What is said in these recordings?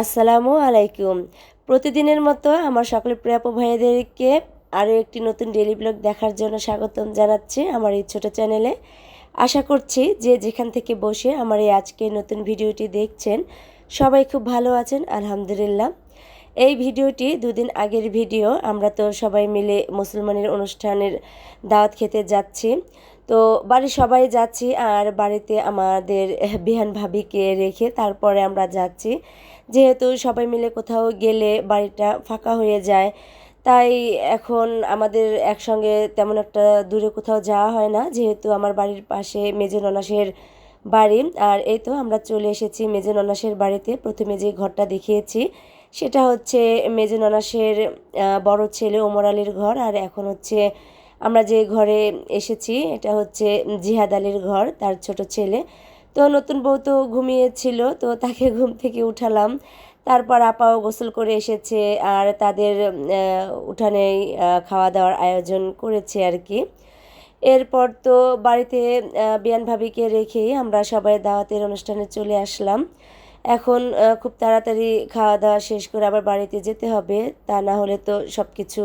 আসসালামু আলাইকুম। প্রতিদিনের মতো আমার সকল প্রিয়াপ ভাইদেরকে আরও একটি নতুন ডেলি ব্লগ দেখার জন্য স্বাগতম জানাচ্ছি আমার এই ছোটো চ্যানেলে আশা করছি যে যেখান থেকে বসে আমার এই আজকে নতুন ভিডিওটি দেখছেন, সবাই খুব ভালো আছেন, আলহামদুলিল্লাহ। এই ভিডিওটি দুদিন আগের ভিডিও, আমরা তো সবাই মিলে মুসলমানের অনুষ্ঠানের দাওয়াত খেতে যাচ্ছি। তো বাড়ির সবাই যাচ্ছি আর বাড়িতে আমাদের বিহান ভাবিকে রেখে তারপরে আমরা যাচ্ছি। যেহেতু সবাই মিলে কোথাও গেলে বাড়িটা ফাঁকা হয়ে যায়, তাই এখন আমাদের একসঙ্গে তেমন একটা দূরে কোথাও যাওয়া হয় না, যেহেতু আমার বাড়ির পাশে মেজে ননাসের বাড়ি। আর এই তো আমরা চলে এসেছি মেজে ননাসের বাড়িতে। প্রথমে যে ঘরটা দেখিয়েছি, সেটা হচ্ছে মেজে ননাসের বড় ছেলে ওমর আলীর ঘর। আর এখন হচ্ছে আমরা যে ঘরে এসেছি, এটা হচ্ছে জিহাদ আলীর ঘর, তার ছোট ছেলে। তো নতুন বউ তো ঘুমিয়েছিল, তো তাকে ঘুম থেকে উঠালাম। তারপর আপাও গোসল করে এসেছে আর তাদের উঠানেই খাওয়া দাওয়ার আয়োজন করেছে আর কি। এরপর তো বাড়িতে বিয়ান ভাবিকে রেখেই আমরা সবাই দাওয়াতের অনুষ্ঠানে চলে আসলাম। এখন খুব তাড়াতাড়ি খাওয়া দাওয়া শেষ করে আবার বাড়িতে যেতে হবে। তা না হলে তো সব কিছু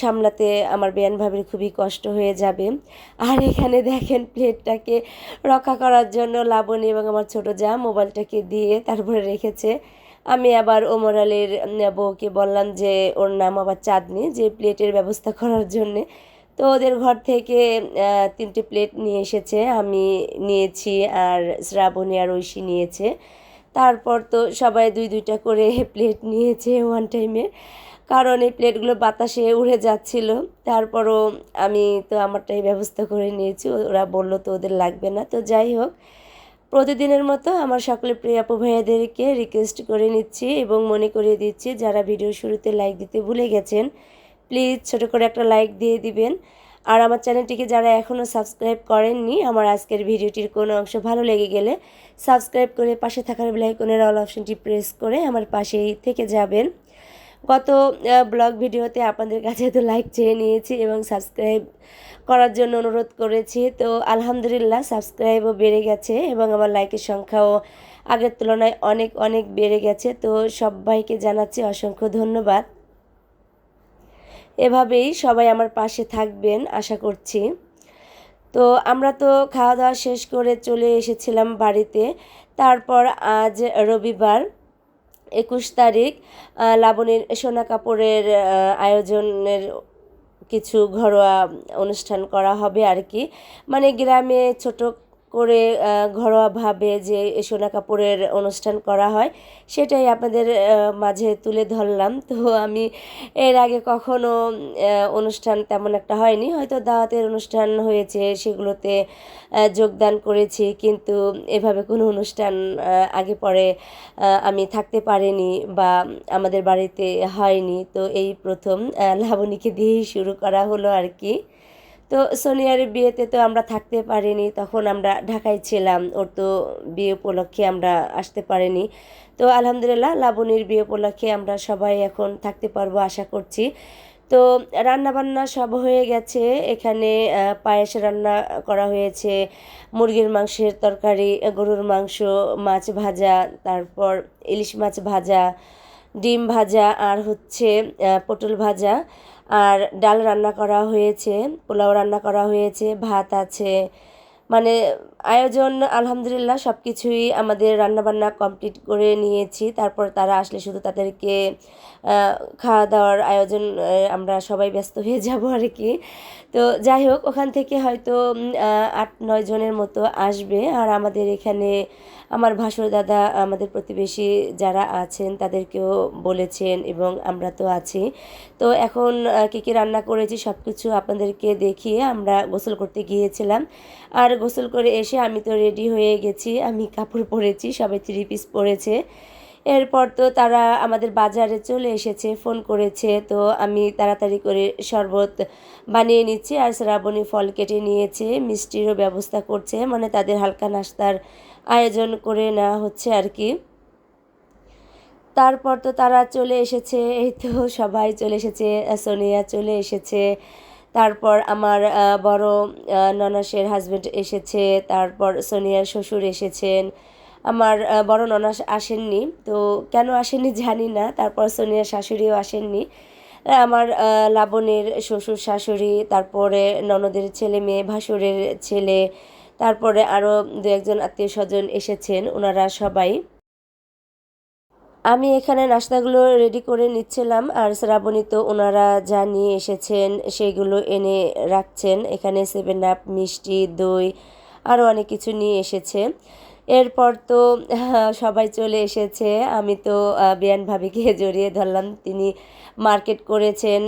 সামলাতে আমার বেয়ান ভাবির খুবই কষ্ট হয়ে যাবে। আর এখানে দেখেন প্লেটটাকে রক্ষা করার জন্য লাবণী এবং আমার ছোট যা মোবাইলটাকে দিয়ে তারপরে রেখেছে। আমি আবার ওমর আলীর বউকে বললাম যে, ওর নাম আবার চাঁদনি, যে প্লেটের ব্যবস্থা করার জন্যে। তো ওদের ঘর থেকে তিনটে প্লেট নিয়ে এসেছে, আমি নিয়েছি আর শ্রাবণী আর ঐশী নিয়েছে। তারপর তো সবাই দুই দুইটা করে প্লেট নিয়েছে ওয়ান টাইমে কারণ এই প্লেটগুলো বাতাসে উড়ে যাচ্ছিল। তারপরও আমি তো আমারটাই ব্যবস্থা করে নিয়েছি। ওরা বলল, তো ওদের লাগবে না। তো যাই হোক, প্রতিদিনের মতো আমার সকলে প্রিয় ভাইয়াদেরকে রিকোয়েস্ট করে নিচ্ছি এবং মনে করিয়ে দিচ্ছি, যারা ভিডিও শুরুতে লাইক দিতে ভুলে গেছেন প্লিজ ছোটো করে একটা লাইক দিয়ে দিবেন। আর আমার চ্যানেলটিকে যারা এখনও সাবস্ক্রাইব করেননি, আমার আজকের ভিডিওটির কোনো অংশ ভালো লেগে গেলে সাবস্ক্রাইব করে পাশে থাকার বেলাইকনের অল অপশনটি প্রেস করে আমার পাশেই থেকে যাবেন। গত ব্লগ ভিডিওতে আপনাদের কাছে তো লাইক চেয়ে নিয়েছি এবং সাবস্ক্রাইব করার জন্য অনুরোধ করেছি। তো আলহামদুলিল্লাহ সাবস্ক্রাইবও বেড়ে গেছে এবং আমার লাইকের সংখ্যাও আগের তুলনায় অনেক অনেক বেড়ে গেছে। তো সবাইকে জানাচ্ছি অসংখ্য ধন্যবাদ। এভাবেই সবাই আমার পাশে থাকবেন, আশা করছি। তো আমরা তো খাওয়া দাওয়া শেষ করে চলে এসেছিলাম বাড়িতে। তারপর আজ রবিবার একুশ তারিখ লাবণীর সোনা কাপড়ের আয়োজনের কিছু ঘরোয়া অনুষ্ঠান করা হবে আর কি। মানে গ্রামে ছোট করে ঘরোয়াভাবে যে সোনা কাপড়ের অনুষ্ঠান করা হয়, সেটাই আপনাদের মাঝে তুলে ধরলাম। তো আমি এর আগে কখনো অনুষ্ঠান তেমন একটা হয়নি। হয়তো দাওয়াতের অনুষ্ঠান হয়েছে, সেগুলোতে যোগদান করেছি, কিন্তু এভাবে কোনো অনুষ্ঠান আগে পরে আমি থাকতে পারিনি বা আমাদের বাড়িতে হয়নি। তো এই প্রথম লাবণীকে দিয়েই শুরু করা হলো আর কি। তো সোনিয়ার বিয়েতে তো আমরা থাকতে পারিনি, তখন আমরা ঢাকায় ছিলাম, ওর তো বিয়ে উপলক্ষে আমরা আসতে পারিনি। তো আলহামদুলিল্লাহ, লাবণীর বিয়ে উপলক্ষে আমরা সবাই এখন থাকতে পারব আশা করছি। তো রান্না বান্না সব হয়ে গেছে, এখানে পায়েস রান্না করা হয়েছে, মুরগির মাংসের তরকারি, গরুর মাংস, মাছ ভাজা, তারপর ইলিশ মাছ ভাজা, ডিম ভাজা, আর হচ্ছে পটল ভাজা। আর ডাল রান্না করা হয়েছে, পোলাও রান্না করা হয়েছে, ভাত আছে। মানে আয়োজন আলহামদুলিল্লাহ সব কিছুই আমাদের রান্নাবান্না কমপ্লিট করে নিয়েছি। তারপর তারা আসলে শুধু তাদেরকে খাওয়া দাওয়ার আয়োজন আমরা সবাই ব্যস্ত হয়ে যাব আর কি। তো যাই হোক, ওখান থেকে হয়তো আট নয় জনের মতো আসবে। আর আমাদের এখানে আমার ভাসুর দাদা আমাদের প্রতিবেশী যারা আছেন তাদেরকেও বলেছেন এবং আমরা তো আছি। তো এখন কী কী রান্না করেছি সব কিছু আপনাদেরকে দেখিয়ে আমরা গোসল করতে গিয়েছিলাম। আর গোসল করে এসে আমি তো রেডি হয়ে গেছি, আমি কাপড় পরেছি, সবাই থ্রি পিস পরেছে। এরপর তো তারা আমাদের বাজারে চলে এসেছে, ফোন করেছে, তো আমি তাড়াতাড়ি করে শরবত বানিয়ে নিচ্ছি আর শ্রাবণী ফল কেটে নিয়েছে, মিষ্টিরও ব্যবস্থা করছে মানে তাদের হালকা নাস্তার আয়োজন করে নেওয়া হচ্ছে আর কি। তারপর তো তারা চলে এসেছে, এই তো সবাই চলে এসেছে, সোনিয়া চলে এসেছে। তারপর আমার বড় ননাসের হাজব্যান্ড এসেছে, তারপর সোনিয়ার শ্বশুর এসেছেন। আমার বড় ননাস আসেননি, তো কেন আসেননি জানি না, তারপর সোনিয়ার শাশুড়িও আসেননি। আমার লাবণের শ্বশুর শাশুড়ি, তারপরে ননদের ছেলে মেয়ে, ভাসুরের ছেলে তারপরে আরও দু একজন আত্মীয় স্বজন এসেছেন, ওনারা সবাই। আমি এখানে নাস্তাগুলো রেডি করে নিচ্ছিলাম, আর শ্রাবণী তো ওনারা যা নিয়ে এসেছেন সেইগুলো এনে রাখছেন। এখানে সেভেন আপ মিষ্টি, দই আরও অনেক কিছু নিয়ে এসেছে। এরপর তো, সবাই চলে এসেছে। আমি তো বিয়ান ভাবিকে জড়িয়ে ধরলাম। তিনি মার্কেট করেছেন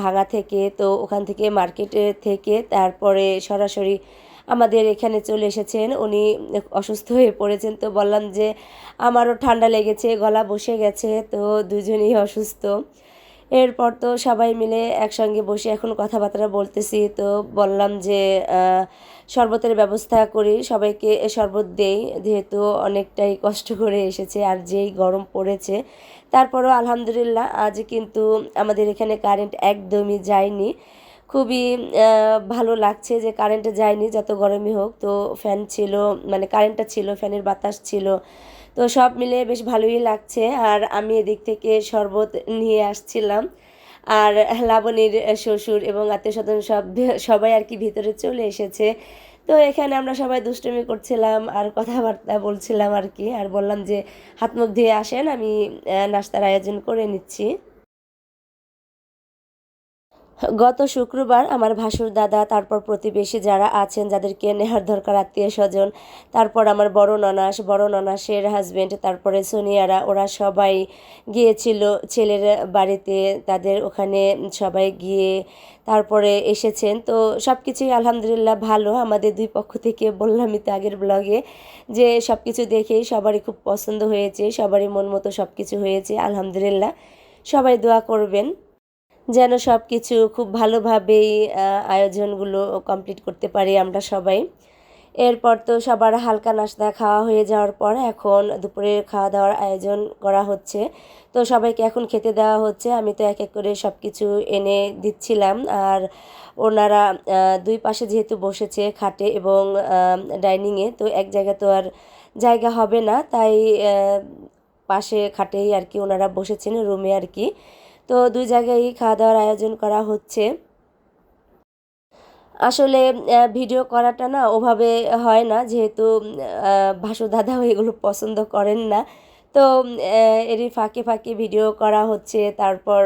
ভাঙা থেকে। তো ওখান থেকে মার্কেটে থেকে তারপরে সরাসরি আমাদের এখানে চলে এসেছেন। উনি অসুস্থ হয়ে পড়েছেন। তো বললাম যে, আমারও ঠান্ডা লেগেছে, গলা বসে গেছে, তো দুজনেই অসুস্থ। এরপর তো সবাই মিলে একসঙ্গে বসে এখন কথাবার্তা বলতেছি। তো বললাম যে শরবতের ব্যবস্থা করি, সবাইকে শরবত দেই। যেহেতু অনেকটাই কষ্ট করে এসেছে আর যেই গরম পড়েছে। তারপরও আলহামদুলিল্লাহ, আজ কিন্তু আমাদের এখানে কারেন্ট একদমই যায়নি। খুবই ভালো লাগছে যে কারেন্টে যায়নি, যত গরমই হোক। তো ফ্যান ছিল মানে কারেন্টটা ছিল ফ্যানের বাতাস ছিল। তো সব মিলে বেশ ভালোই লাগছে। আর আমি এদিক থেকে শরবত নিয়ে আসছিলাম। আর লাবণীর শ্বশুর এবং আত্মীয় স্বজন সব সবাই আর কি ভিতরে চলে এসেছে। তো এখানে আমরা সবাই দুষ্টুমি করছিলাম, আর কথাবার্তা বলছিলাম আর কি। আর বললাম যে হাত মুখ ধুয়ে আসেন, আমি নাস্তার আয়োজন করে নিচ্ছি। গত শুক্রবার আমার ভাসুর দাদা, তারপর প্রতিবেশী যারা আছেন, যাদেরকে নেহার দরকার আত্মীয় স্বজন, তারপর আমার বড় ননাস, বড় ননাসের হাজবেন্ড তারপরে সোনিয়ারা, ওরা সবাই গিয়েছিল ছেলের বাড়িতে, তাদের ওখানে সবাই গিয়ে তারপরে এসেছেন। তো সব কিছুই আলহামদুলিল্লাহ ভালো। আমাদের দুই পক্ষ থেকে বললামই তো আগের ব্লগে যে সব কিছু দেখেই সবারই খুব পছন্দ হয়েছে, সবারই মন মতো সব কিছু হয়েছে, আলহামদুলিল্লাহ। সবাই দোয়া করবেন। যেন সব কিছু খুব ভালোভাবেই আয়োজনগুলো কমপ্লিট করতে পারি আমরা সবাই। এরপর তো সবার হালকা নাস্তা খাওয়া হয়ে যাওয়ার পর এখন দুপুরের খাওয়া দাওয়ার আয়োজন করা হচ্ছে। তো সবাইকে এখন খেতে দেওয়া হচ্ছে। আমি তো এক এক করে সব কিছু এনে দিচ্ছিলাম। আর ওনারা দুই পাশে যেহেতু বসেছে খাটে এবং ডাইনিংয়ে, তো এক জায়গায় তো আর জায়গা হবে না। তাই পাশে খাটেই আর কি ওনারা বসেছেন, রুমে আর কি। তো দুই জায়গায়ই খাওয়া দাওয়ার আয়োজন করা হচ্ছে। আসলে ভিডিও করাটা না ওভাবে হয় না, যেহেতু ভাসু দাদাও এগুলো পছন্দ করেন না। তো এরই ফাঁকে ফাঁকে ভিডিও করা হচ্ছে। তারপর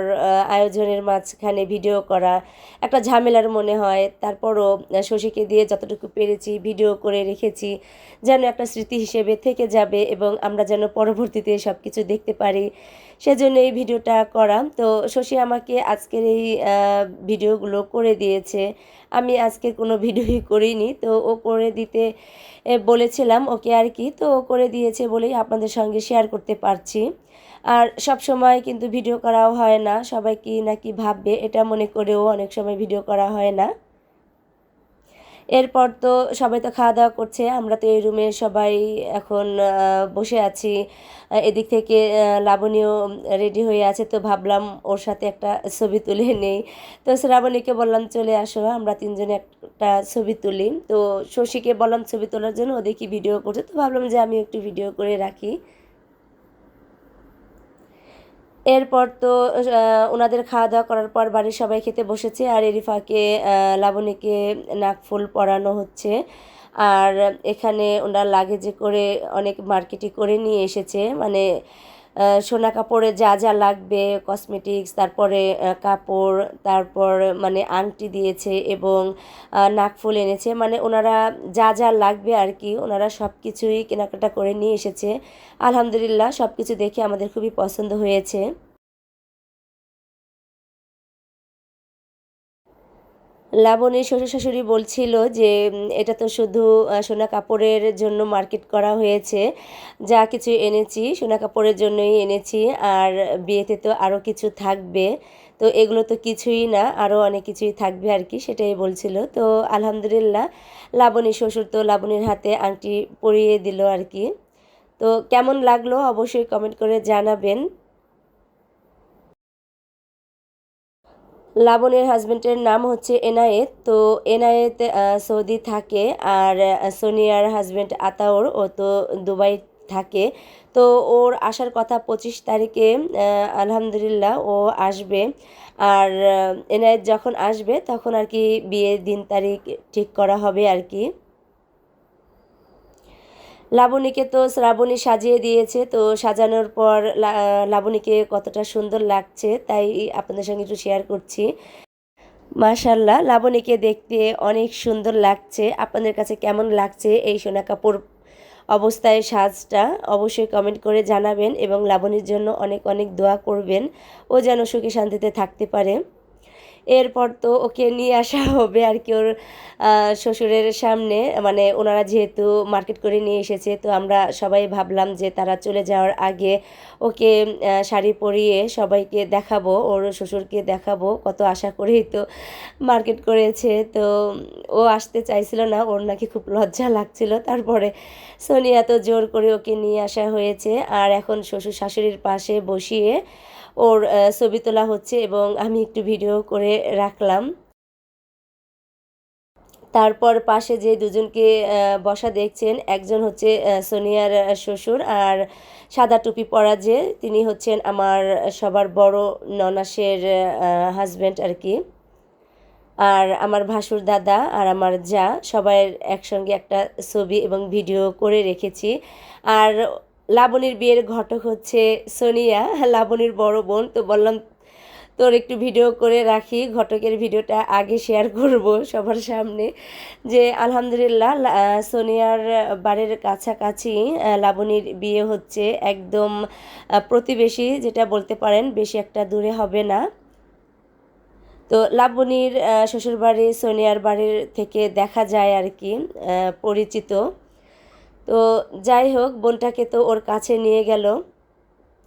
আয়োজনের মাঝখানে ভিডিও করা। একটা ঝামেলার মনে হয়। তারপরও শশীকে দিয়ে যতটুকু পেরেছি ভিডিও করে রেখেছি, যেন একটা স্মৃতি হিসেবে থেকে যাবে এবং আমরা যেন পরবর্তীতে সব কিছু দেখতে পারি। সেজন্য এই ভিডিওটা করা। তো, শশী আমাকে আজকের এই ভিডিওগুলো করে দিয়েছে। আমি আজকে কোনো ভিডিওই করিনি। তো, ও করে দিতে বলেছিলাম, ওকে আর কি? তো করে দিয়েছে বলেই আপনাদের সঙ্গে শেয়ার করতে পারছি। আর সব সময় কিন্তু ভিডিও করাও হয় না, সবাই কি নাকি ভাববে, এটা মনে করেও অনেক সময় ভিডিও করা হয় না। এরপর তো সবাই তো খাওয়া দাওয়া করছে, আমরা তো এই রুমে সবাই এখন বসে আছি। এদিক থেকে লাবণীও রেডি হয়ে আছে, তো ভাবলাম ওর সাথে একটা ছবি তুলে নেই। তো শ্রাবণীকে বললাম, চলে আসো, আমরা তিনজনে একটা ছবি তুলি। তো শশীকে বললাম, ছবি তোলার জন্য ও দেখি ভিডিও করছে। তো ভাবলাম যে আমি একটু ভিডিও করে রাখি। এরপর তো ওনাদের খাওয়া দাওয়া করার পর বাড়ির সবাই খেতে বসেছে আর এরিফাকে লাবণীকে নাকফুল পরানো হচ্ছে। আর এখানে ওনার লাগেজে করে অনেক মার্কেটিং করে নিয়ে এসেছে। মানে সোনা কাপড়ে যা যা লাগবে কসমেটিক্স তারপরে কাপড়, তারপর মানে আংটি দিয়েছে এবং নাক নাকফুল এনেছে। মানে ওনারা যা যা লাগবে আর কি ওনারা সব কিছুই কেনাকাটা করে নিয়ে এসেছে। আলহামদুলিল্লাহ সব কিছু দেখে আমাদের খুবই পছন্দ হয়েছে। লাবণীর শ্বশুর শাশুড়ি বলছিল যে এটা তো শুধু সোনা কাপড়ের জন্য মার্কেট করা হয়েছে। যা কিছু এনেছি, সোনা কাপড়ের জন্যই এনেছি। আর বিয়েতে তো আরও কিছু থাকবে। তো এগুলো তো কিছুই না আরও অনেক কিছুই থাকবে আর কি, সেটাই বলছিল। তো আলহামদুলিল্লাহ, লাবণী শ্বশুর তো লাবণীর হাতে আংটি পরিয়ে দিল আর কি। তো কেমন লাগল অবশ্যই কমেন্ট করে জানাবেন। লাবণের হাজবেন্ডের নাম হচ্ছে এনায়েত। তো এনায়েত সৌদি থাকে আর সোনিয়ার হাজব্যান্ড আতাউর ও তো দুবাই থাকে। তো ওর আসার কথা পঁচিশ তারিখে আলহামদুলিল্লাহ ও আসবে। আর এনায়েত যখন আসবে তখন আর কি বিয়ের দিন তারিখ ঠিক করা হবে আর কি। লাবণীকে তো শ্রাবণী সাজিয়ে দিয়েছে, তো সাজানোর পর লাবণীকে কতটা সুন্দর লাগছে তাই আপনাদের সঙ্গে একটু শেয়ার করছি। মাশাল্লাহ লাবণীকে দেখতে অনেক সুন্দর লাগছে। আপনাদের কাছে কেমন লাগছে এই সোনা কাপড় অবস্থায় সাজটা? অবশ্যই কমেন্ট করে জানাবেন এবং লাবণীর জন্য অনেক অনেক দোয়া করবেন। ও যেন সুখে শান্তিতে থাকতে পারে। এরপর তো ওকে নিয়ে আসা হবে আর কি ওর শ্বশুরের সামনে। মানে ওনারা যেহেতু মার্কেট করে নিয়ে এসেছে, তো আমরা সবাই ভাবলাম যে তারা চলে যাওয়ার আগে ওকে শাড়ি পরিয়ে সবাইকে দেখাবো, ওর শ্বশুরকে দেখাবো। কত আশা করেই তো মার্কেট করেছে। তো ও আসতে চাইছিল না, ওর নাকি খুব লজ্জা লাগছিল। তারপরে সোনিয়া তো জোর করে ওকে নিয়ে আসা হয়েছে। আর এখন শ্বশুর শাশুড়ির পাশে বসিয়ে ওর ছবি তোলা হচ্ছে এবং আমি একটু ভিডিও করে রাখলাম। তারপর পাশে যে দুজনকে বসা দেখছেন, একজন হচ্ছে সোনিয়ার শ্বশুর আর সাদা টুপি পরা যে, তিনি হচ্ছেন আমার সবার বড় ননাসের হাজব্যান্ড আর কি আর আমার ভাসুর দাদা আর আমার যা, সবাই একসঙ্গে একটা ছবি এবং ভিডিও করে রেখেছি। আর লাবণীর বিয়ের ঘটক হচ্ছে সোনিয়া। লাবণীর বড় বোন। তো বললাম, তোর একটু ভিডিও করে রাখি, ঘটকের ভিডিওটা আগে শেয়ার করব সবার সামনে। যে আলহামদুলিল্লাহ সোনিয়ার বাড়ির কাছাকাছি লাবণীর বিয়ে হচ্ছে একদম প্রতিবেশী, যেটা বলতে পারেন বেশি একটা দূরে হবে না। তো লাবণীর শ্বশুরবাড়ি সোনিয়ার বাড়ির থেকে দেখা যায় আর কি পরিচিত। তো যাই হোক, বোনটাকে তো ওর কাছে নিয়ে গেল।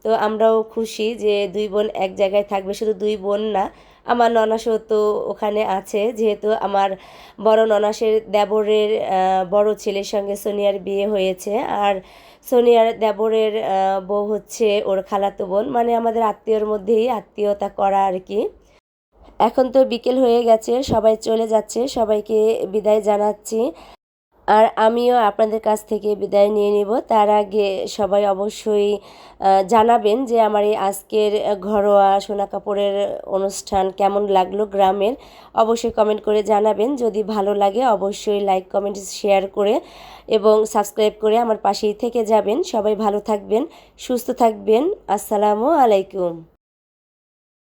তো আমরাও খুশি যে দুই বোন এক জায়গায় থাকবে, শুধু দুই বোন না, আমার ননাসও তো ওখানে আছে। যেহেতু আমার বড় ননাসের দেবরের বড় ছেলের সঙ্গে সোনিয়ার বিয়ে হয়েছে। আর সোনিয়ার দেবরের বউ হচ্ছে ওর খালাতো বোন। মানে আমাদের আত্মীয়র মধ্যেই আত্মীয়তা করা আর কি। এখন তো বিকেল হয়ে গেছে, সবাই চলে যাচ্ছে, সবাইকে বিদায় জানাচ্ছি। আর আমিও আপনাদের কাছ থেকে বিদায় নিয়ে নিব। তার আগে সবাই অবশ্যই জানাবেন যে আমার এই আজকের ঘরোয়া সোনা কাপড়ের অনুষ্ঠান কেমন লাগল গ্রামের। অবশ্যই কমেন্ট করে জানাবেন। যদি ভালো লাগে অবশ্যই লাইক কমেন্ট শেয়ার করে এবং সাবস্ক্রাইব করে আমার পাশেই থেকে যাবেন। সবাই ভালো থাকবেন, সুস্থ থাকবেন। আসসালামু আলাইকুম।